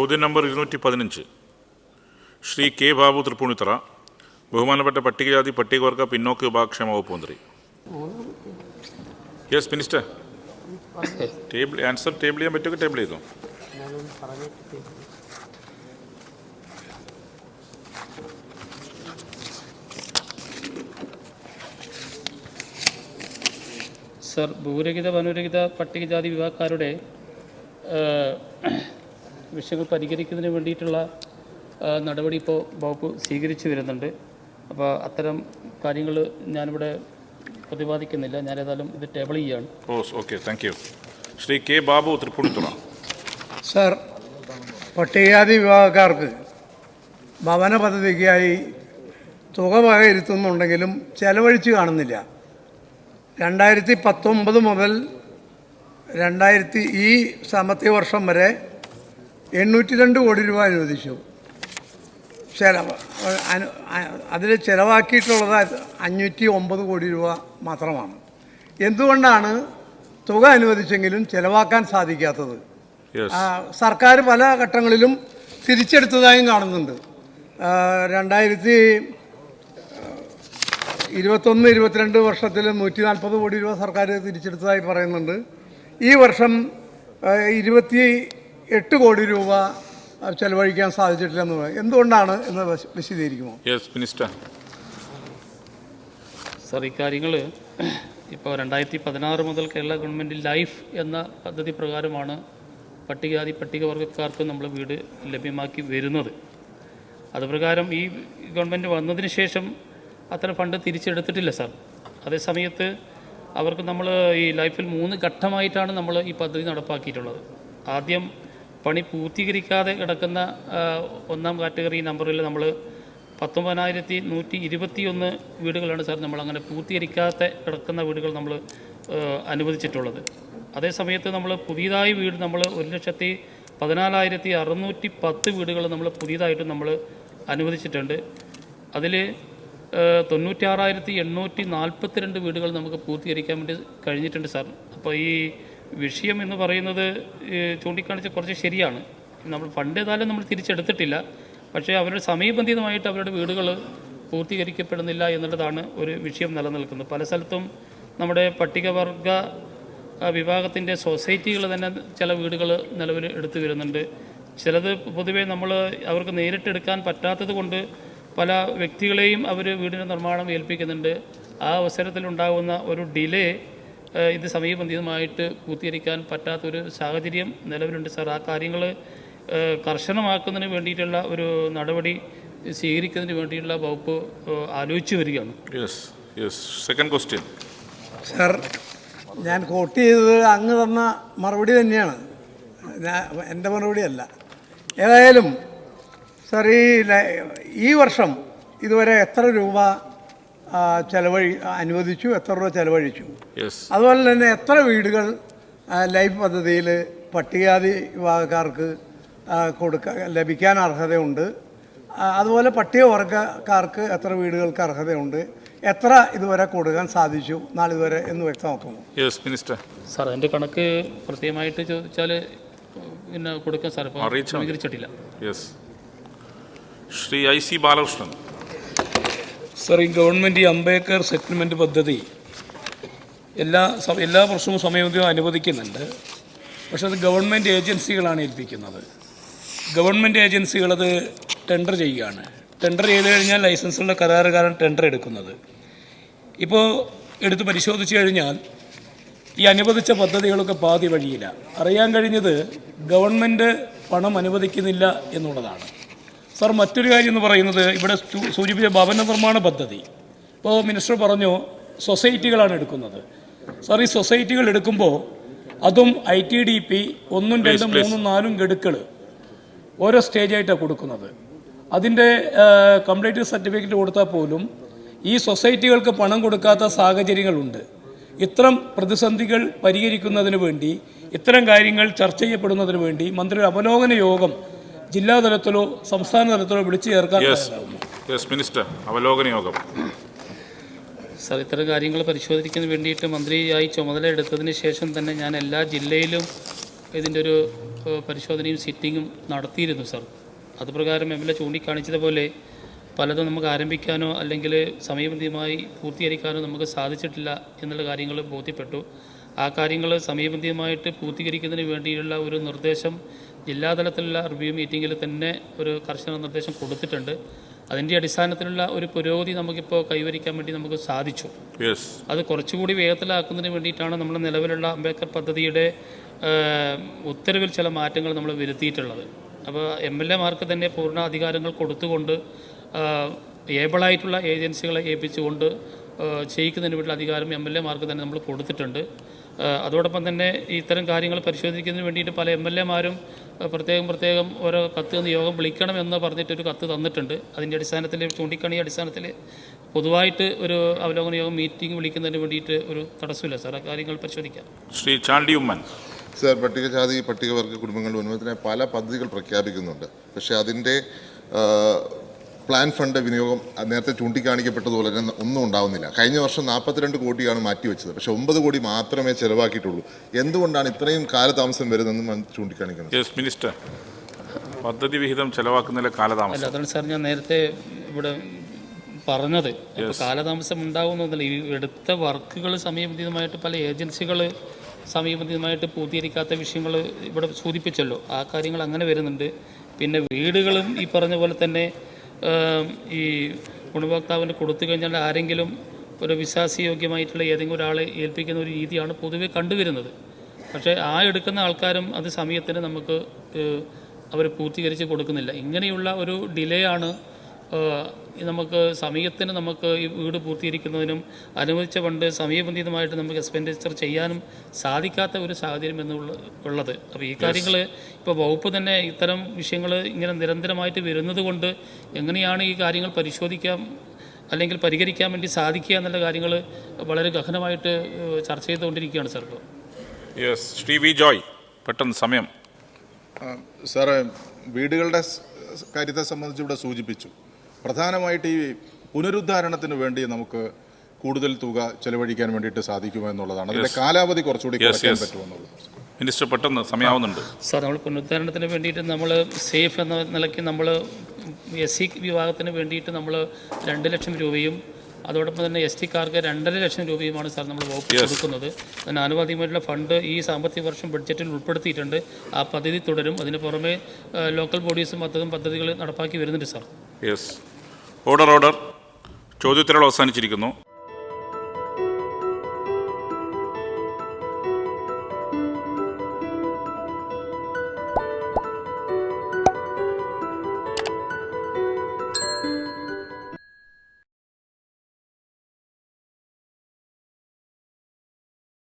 ചോദ്യം നമ്പർ ഇരുന്നൂറ്റി പതിനഞ്ച് ശ്രീ കെ ബാബു തൃപ്പൂണിത്തറ ബഹുമാനപ്പെട്ട പട്ടികജാതി പട്ടികവർഗ പിന്നോക്ക വിഭാഗക്ഷേമ വകുപ്പ് മന്ത്രി. Yes minister table answer table ചെയ്യാൻ പറ്റുമെങ്കിൽ ടേബിൾ ചെയ്തോ? സർ ഭൂരഹിത വനുരഹിത പട്ടികജാതി വിഭാഗക്കാരുടെ വിഷയങ്ങൾ പരിഹരിക്കുന്നതിന് വേണ്ടിയിട്ടുള്ള നടപടി ഇപ്പോൾ വകുപ്പ് സ്വീകരിച്ചു വരുന്നുണ്ട്. അപ്പോൾ അത്തരം കാര്യങ്ങൾ ഞാനിവിടെ പ്രതിപാദിക്കുന്നില്ല. ഞാൻ ഏതായാലും ഇത് ടേബിൾ ചെയ്യാണ്. ഓ okay thank you. Shri K Babu Thrippunithura. Sir പട്ടികജാതി വിഭാഗക്കാർക്ക് ഭവന പദ്ധതിക്കായി തുക വകയിരുത്തുന്നുണ്ടെങ്കിലും ചെലവഴിച്ച് കാണുന്നില്ല. രണ്ടായിരത്തി പത്തൊമ്പത് മുതൽ രണ്ടായിരത്തി ഈ സാമ്പത്തിക വർഷം വരെ എണ്ണൂറ്റി രണ്ട് കോടി രൂപ അനുവദിച്ചു. ചെലവ് അതിൽ ചിലവാക്കിയിട്ടുള്ളത് അഞ്ഞൂറ്റി ഒമ്പത് കോടി രൂപ മാത്രമാണ്. എന്തുകൊണ്ടാണ് തുക അനുവദിച്ചെങ്കിലും ചിലവാക്കാൻ സാധിക്കാത്തത്? സർക്കാർ പല ഘട്ടങ്ങളിലും തിരിച്ചെടുത്തതായും കാണുന്നുണ്ട്. രണ്ടായിരത്തി ഇരുപത്തൊന്ന് ഇരുപത്തിരണ്ട് വർഷത്തിൽ നൂറ്റി നാൽപ്പത് കോടി രൂപ സർക്കാർ തിരിച്ചെടുത്തതായി പറയുന്നുണ്ട്. ഈ വർഷം ഇരുപത്തി എട്ട് കോടി രൂപ ചെലവഴിക്കാൻ ചെലവഴിക്കാൻ സാധിച്ചിട്ടില്ലെന്ന് പറയുന്നത് എന്തുകൊണ്ടാണ് എന്ന് വിശദീകരിക്കുമോ? യെസ് മിനിസ്റ്റർ സർ ഇക്കാര്യങ്ങൾ ഇപ്പോൾ രണ്ടായിരത്തി പതിനാറ് മുതൽ കേരള ഗവൺമെന്റ് ലൈഫ് എന്ന പദ്ധതി പ്രകാരമാണ് പട്ടികജാതി പട്ടികവർഗക്കാർക്ക് നമ്മൾ വീട് ലഭ്യമാക്കി വരുന്നത്. അതുപ്രകാരം ഈ ഗവൺമെന്റ് വന്നതിന് ശേഷം അത്ര ഫണ്ട് തിരിച്ചെടുത്തിട്ടില്ല സാർ. അതേസമയത്ത് അവർക്ക് നമ്മൾ ഈ ലൈഫിൽ മൂന്ന് ഘട്ടമായിട്ടാണ് നമ്മൾ ഈ പദ്ധതി നടപ്പാക്കിയിട്ടുള്ളത്. ആദ്യം പണി പൂർത്തീകരിക്കാതെ കിടക്കുന്ന ഒന്നാം കാറ്റഗറി നമ്പറിൽ നമ്മൾ പത്തൊമ്പതിനായിരത്തി നൂറ്റി ഇരുപത്തിയൊന്ന് വീടുകളാണ് സാർ നമ്മൾ അങ്ങനെ പൂർത്തീകരിക്കാത്ത കിടക്കുന്ന വീടുകൾ നമ്മൾ അനുവദിച്ചിട്ടുള്ളത്. അതേസമയത്ത് നമ്മൾ പുതിയതായി വീട് നമ്മൾ ഒരു ലക്ഷത്തി പതിനാലായിരത്തി അറുന്നൂറ്റി പത്ത് വീടുകൾ നമ്മൾ പുതിയതായിട്ട് നമ്മൾ അനുവദിച്ചിട്ടുണ്ട്. അതിൽ തൊണ്ണൂറ്റാറായിരത്തി എണ്ണൂറ്റി നാൽപ്പത്തിരണ്ട് വീടുകൾ നമുക്ക് പൂർത്തീകരിക്കാൻ വേണ്ടി കഴിഞ്ഞിട്ടുണ്ട് സാർ. അപ്പോൾ ഈ വിഷയം എന്ന് പറയുന്നത് ചൂണ്ടിക്കാണിച്ച കുറച്ച് ശരിയാണ്. നമ്മൾ ഫണ്ട് ഏതായാലും നമ്മൾ തിരിച്ചെടുത്തിട്ടില്ല. പക്ഷേ അവരുടെ സമയബന്ധിതമായിട്ട് അവരുടെ വീടുകൾ പൂർത്തീകരിക്കപ്പെടുന്നില്ല എന്നുള്ളതാണ് ഒരു വിഷയം നിലനിൽക്കുന്നത്. പല സ്ഥലത്തും നമ്മുടെ പട്ടികവർഗ വിഭാഗത്തിന്റെ സൊസൈറ്റികൾ തന്നെ ചില വീടുകൾ നിലവിൽ എടുത്തു വരുന്നുണ്ട്. ചിലത് പൊതുവേ നമ്മൾ അവർക്ക് നേരിട്ടെടുക്കാൻ പറ്റാത്തത് കൊണ്ട് പല വ്യക്തികളെയും അവർ വീടിന്റെ നിർമ്മാണം ഏൽപ്പിക്കുന്നുണ്ട്. ആ അവസരത്തിലുണ്ടാകുന്ന ഒരു ഡിലേ ഇത് സമയബന്ധിതമായിട്ട് പൂർത്തീകരിക്കാൻ പറ്റാത്തൊരു സാഹചര്യം നിലവിലുണ്ട്. സാർ ആ കാര്യങ്ങൾ കർശനമാക്കുന്നതിന് വേണ്ടിയിട്ടുള്ള ഒരു നടപടി സ്വീകരിക്കുന്നതിന് വേണ്ടിയിട്ടുള്ള വകുപ്പ് ആലോചിച്ച് വരികയാണ്. Yes yes second question sir ഞാൻ കോട്ട് ചെയ്തത് അങ്ങ് തന്ന മറുപടി തന്നെയാണ്. ഞാൻ എന്റെ മറുപടിയല്ല ഏതായാലും സാർ ഈ ഈ വർഷം ഇതുവരെ എത്ര രൂപ ചെലവഴി അനുവദിച്ചു എത്ര രൂപ ചെലവഴിച്ചു. യെസ് അതുപോലെ തന്നെ എത്ര വീടുകൾ ലൈഫ് പദ്ധതിയിൽ പട്ടികജാതി വിഭാഗക്കാർക്ക് കൊടുക്കാൻ കൊടുക്ക ലഭിക്കാൻ അർഹതയുണ്ട്. അതുപോലെ പട്ടികവർഗക്കാർക്ക് എത്ര വീടുകൾക്ക് അർഹതയുണ്ട്. എത്ര ഇതുവരെ കൊടുക്കാൻ സാധിച്ചു നാളിതുവരെ എന്ന് വ്യക്തമാക്കുന്നു. യെസ് മിനിസ്റ്റർ സാർ അതിന്റെ കണക്ക് പ്രത്യേകമായിട്ട് ചോദിച്ചാൽ പിന്നെ കൊടുക്കാൻ സാർ. സ്വീകരിച്ചിട്ടില്ല yes Shri I C Balakrishnan. Sir ഈ ഗവൺമെന്റ് ഈ അംബേദ്കർ സെറ്റിൽമെന്റ് പദ്ധതി എല്ലാ എല്ലാ വർഷവും സമയബന്ധിതം അനുവദിക്കുന്നുണ്ട്. പക്ഷെ അത് ഗവൺമെന്റ് ഏജൻസികളാണ് ഏൽപ്പിക്കുന്നത്. ഗവൺമെന്റ് ഏജൻസികൾ അത് ടെൻഡർ ചെയ്യുകയാണ്. ടെൻഡർ ചെയ്ത് കഴിഞ്ഞാൽ ലൈസൻസുള്ള കരാറുകാരൻ ടെൻഡർ എടുക്കുന്നത്. ഇപ്പോൾ എടുത്ത് പരിശോധിച്ച് കഴിഞ്ഞാൽ ഈ അനുവദിച്ച പദ്ധതികളൊക്കെ പാതി വഴിയില്ല അറിയാൻ കഴിഞ്ഞത് ഗവൺമെന്റ് പണം അനുവദിക്കുന്നില്ല എന്നുള്ളതാണ്. സാർ മറ്റൊരു കാര്യം എന്ന് പറയുന്നത് ഇവിടെ സൂചിപ്പിച്ച ഭവന നിർമ്മാണ പദ്ധതി. ഇപ്പോൾ മിനിസ്റ്റർ പറഞ്ഞു സൊസൈറ്റികളാണ് എടുക്കുന്നത്. സാർ ഈ സൊസൈറ്റികൾ എടുക്കുമ്പോൾ അതും ഐ ടി ഡി പി ഒന്നും രണ്ടും മൂന്നും നാലും ഗഡുക്കൾ ഓരോ സ്റ്റേജായിട്ടാണ് കൊടുക്കുന്നത്. അതിന്റെ കംപ്ലീറ്റ് സർട്ടിഫിക്കറ്റ് കൊടുത്താൽ പോലും ഈ സൊസൈറ്റികൾക്ക് പണം കൊടുക്കാത്ത സാഹചര്യങ്ങളുണ്ട്. ഇത്തരം പ്രതിസന്ധികൾ പരിഹരിക്കുന്നതിന് വേണ്ടി ഇത്തരം കാര്യങ്ങൾ ചർച്ച ചെയ്യപ്പെടുന്നതിന് വേണ്ടി മന്ത്രിയുടെ അവലോകന യോഗം ജില്ലാ തലത്തിലോ സംസ്ഥാന തലത്തിലോ വിളിച്ചു ചേർക്കാൻ മിനിസ്റ്റർ അവലോകന യോഗം. സാർ ഇത്തരം കാര്യങ്ങൾ പരിശോധിക്കുന്നതിന് വേണ്ടിയിട്ട് മന്ത്രിയായി ചുമതല എടുത്തതിന് ശേഷം തന്നെ ഞാൻ എല്ലാ ജില്ലയിലും ഇതിന്റെ ഒരു പരിശോധനയും സിറ്റിങ്ങും നടത്തിയിരുന്നു സാർ അതുപ്രകാരം എം എൽ എ ചൂണ്ടിക്കാണിച്ചതുപോലെ പലതും നമുക്ക് ആരംഭിക്കാനോ അല്ലെങ്കിൽ സമയബന്ധിതമായി പൂർത്തീകരിക്കാനോ നമുക്ക് സാധിച്ചിട്ടില്ല എന്നുള്ള കാര്യങ്ങൾ ബോധ്യപ്പെട്ടു. ആ കാര്യങ്ങൾ സമയബന്ധിതമായിട്ട് പൂർത്തീകരിക്കുന്നതിന് വേണ്ടിയുള്ള ഒരു നിർദ്ദേശം ജില്ലാതലത്തിലുള്ള റിവ്യൂ മീറ്റിങ്ങിൽ തന്നെ ഒരു കർശന നിർദ്ദേശം കൊടുത്തിട്ടുണ്ട്. അതിന്റെ അടിസ്ഥാനത്തിലുള്ള ഒരു പുരോഗതി നമുക്കിപ്പോൾ കൈവരിക്കാൻ വേണ്ടി നമുക്ക് സാധിച്ചു. അത് കുറച്ചുകൂടി വേഗത്തിലാക്കുന്നതിന് വേണ്ടിയിട്ടാണ് നമ്മൾ നിലവിലുള്ള അംബേദ്കർ പദ്ധതിയുടെ ഉത്തരവിൽ ചില മാറ്റങ്ങൾ നമ്മൾ വരുത്തിയിട്ടുള്ളത്. അപ്പോൾ എം എൽ എമാർക്ക് തന്നെ പൂർണ അധികാരങ്ങൾ കൊടുത്തുകൊണ്ട് ഏബിളായിട്ടുള്ള ഏജൻസികളെ ഏൽപ്പിച്ചുകൊണ്ട് ചെയ്യിക്കുന്നതിന് വേണ്ടിയുള്ള അധികാരം എം എൽ എമാർക്ക് തന്നെ നമ്മൾ കൊടുത്തിട്ടുണ്ട്. അതോടൊപ്പം തന്നെ ഇത്തരം കാര്യങ്ങൾ പരിശോധിക്കുന്നതിന് വേണ്ടിയിട്ട് പല എം എൽ എമാരും പ്രത്യേകം പ്രത്യേകം ഓരോ കത്ത് നിന്ന് യോഗം വിളിക്കണമെന്ന് പറഞ്ഞിട്ടൊരു കത്ത് തന്നിട്ടുണ്ട്. അതിന്റെ അടിസ്ഥാനത്തിൽ ചൂണ്ടിക്കണി അടിസ്ഥാനത്തിൽ പൊതുവായിട്ട് ഒരു അവലോകന യോഗം മീറ്റിംഗ് വിളിക്കുന്നതിന് വേണ്ടിയിട്ട് ഒരു തടസ്സമില്ല സാർ. ആ കാര്യങ്ങൾ പരിശോധിക്കാം. ശ്രീ ചാണ്ടി ഉമ്മൻ. സാർ പട്ടികജാതി പട്ടികവർഗ കുടുംബങ്ങളുടെ ഉന്നമനത്തിനായി പല പദ്ധതികൾ പ്രഖ്യാപിക്കുന്നുണ്ട്. പക്ഷേ അതിന്റെ പ്ലാൻ ഫണ്ട് വിനിയോഗം നേരത്തെ ചൂണ്ടിക്കാണിക്കപ്പെട്ടതുപോലെ തന്നെ ഒന്നും ഉണ്ടാവുന്നില്ല. കഴിഞ്ഞ വർഷം നാൽപ്പത്തിരണ്ട് കോടിയാണ് മാറ്റിവെച്ചത്. പക്ഷേ ഒമ്പത് കോടി മാത്രമേ ചെലവാക്കിയിട്ടുള്ളൂ. എന്തുകൊണ്ടാണ് ഇത്രയും കാലതാമസം വരുന്നതെന്ന് ചൂണ്ടിക്കാണിക്കുന്നത്? മിനിസ്റ്റർ പദ്ധതി വിഹിതം ചെലവാക്കുന്നതിലെ കാലതാമസം. അല്ല അതാണ് സാർ ഞാൻ നേരത്തെ ഇവിടെ പറഞ്ഞത്. കാലതാമസം ഉണ്ടാകുന്നതല്ല ഈ എടുത്ത വർക്കുകൾ സമയബന്ധിതമായിട്ട് പല ഏജൻസികൾ സമയബന്ധിതമായിട്ട് പൂർത്തീകരിക്കാത്ത വിഷയങ്ങൾ ഇവിടെ സൂചിപ്പിച്ചല്ലോ. ആ കാര്യങ്ങൾ അങ്ങനെ വരുന്നുണ്ട്. പിന്നെ വീടുകളും ഈ പറഞ്ഞ പോലെ തന്നെ ഈ ഗുണഭോക്താവിന് കൊടുത്തു കഴിഞ്ഞാൽ ആരെങ്കിലും ഒരു വിശ്വാസയോഗ്യമായിട്ടുള്ള ഏതെങ്കിലും ഒരാളെ ഏൽപ്പിക്കുന്ന ഒരു രീതിയാണ് പൊതുവെ കണ്ടുവരുന്നത്. പക്ഷേ ആ എടുക്കുന്ന ആൾക്കാരും അത് സമയത്തിന് നമുക്ക് അവർ പൂർത്തീകരിച്ച് കൊടുക്കുന്നില്ല. ഇങ്ങനെയുള്ള ഒരു ഡിലേ ആണ് നമുക്ക് സമയത്തിന് നമുക്ക് ഈ വീട് പൂർത്തീകരിക്കുന്നതിനും അനുവദിച്ച ഫണ്ട് സമയബന്ധിതമായിട്ട് നമുക്ക് എക്സ്പെൻഡിച്ചർ ചെയ്യാനും സാധിക്കാത്ത ഒരു സാഹചര്യം എന്നുള്ള ഉള്ളത്. അപ്പോൾ ഈ കാര്യങ്ങൾ ഇപ്പോൾ വകുപ്പ് തന്നെ ഇത്തരം വിഷയങ്ങൾ ഇങ്ങനെ നിരന്തരമായിട്ട് വരുന്നത് കൊണ്ട് എങ്ങനെയാണ് ഈ കാര്യങ്ങൾ പരിശോധിക്കാം അല്ലെങ്കിൽ പരിഹരിക്കാൻ വേണ്ടി സാധിക്കുക എന്നുള്ള കാര്യങ്ങൾ വളരെ ഗഹനമായിട്ട് ചർച്ച ചെയ്തുകൊണ്ടിരിക്കുകയാണ് സാർ ഇപ്പോൾ. യെസ് ശ്രീ വി ജോയ് പെട്ടെന്ന് സമയം. സാറേ വീടുകളുടെ കാര്യത്തെ സംബന്ധിച്ച് ഇവിടെ സൂചിപ്പിച്ചു. പ്രധാനമായിട്ട് ഈ പുനരുദ്ധാരണത്തിന് വേണ്ടി നമുക്ക് കൂടുതൽ തുക ചെലവഴിക്കാൻ വേണ്ടിയിട്ട് സാധിക്കുമെന്നുള്ളതാണ് അതിന്റെ കാലാവധി കുറച്ചുകൂടി കുറയ്ക്കാൻ പറ്റുമെന്നുള്ളത് മിനിസ്റ്റർ പെട്ടെന്ന് സമയാവുന്നുണ്ട്. സാർ നമ്മൾ പുനരുദ്ധാരണത്തിന് വേണ്ടിയിട്ട് നമ്മൾ സേഫ് എന്ന നിലയ്ക്ക് നമ്മൾ എസ് സി വിഭാഗത്തിന് വേണ്ടിയിട്ട് നമ്മൾ രണ്ട് ലക്ഷം രൂപയും അതോടൊപ്പം തന്നെ എസ് ടിക്കാർക്ക് രണ്ടര ലക്ഷം രൂപയുമാണ് സാർ നമ്മൾ വകുപ്പ് കൊടുക്കുന്നത്. അതിന് ആനുപാതികമായിട്ടുള്ള ഫണ്ട് ഈ സാമ്പത്തിക വർഷം ബഡ്ജറ്റിൽ ഉൾപ്പെടുത്തിയിട്ടുണ്ട്. ആ പദ്ധതി തുടരും. അതിന് പുറമെ ലോക്കൽ ബോഡീസും അത്തരം പദ്ധതികൾ നടപ്പാക്കി വരുന്നുണ്ട് സാർ. യെസ് ഓർഡർ ഓർഡർ ചോദ്യോത്തരവ് അവസാനിച്ചിരിക്കുന്നു.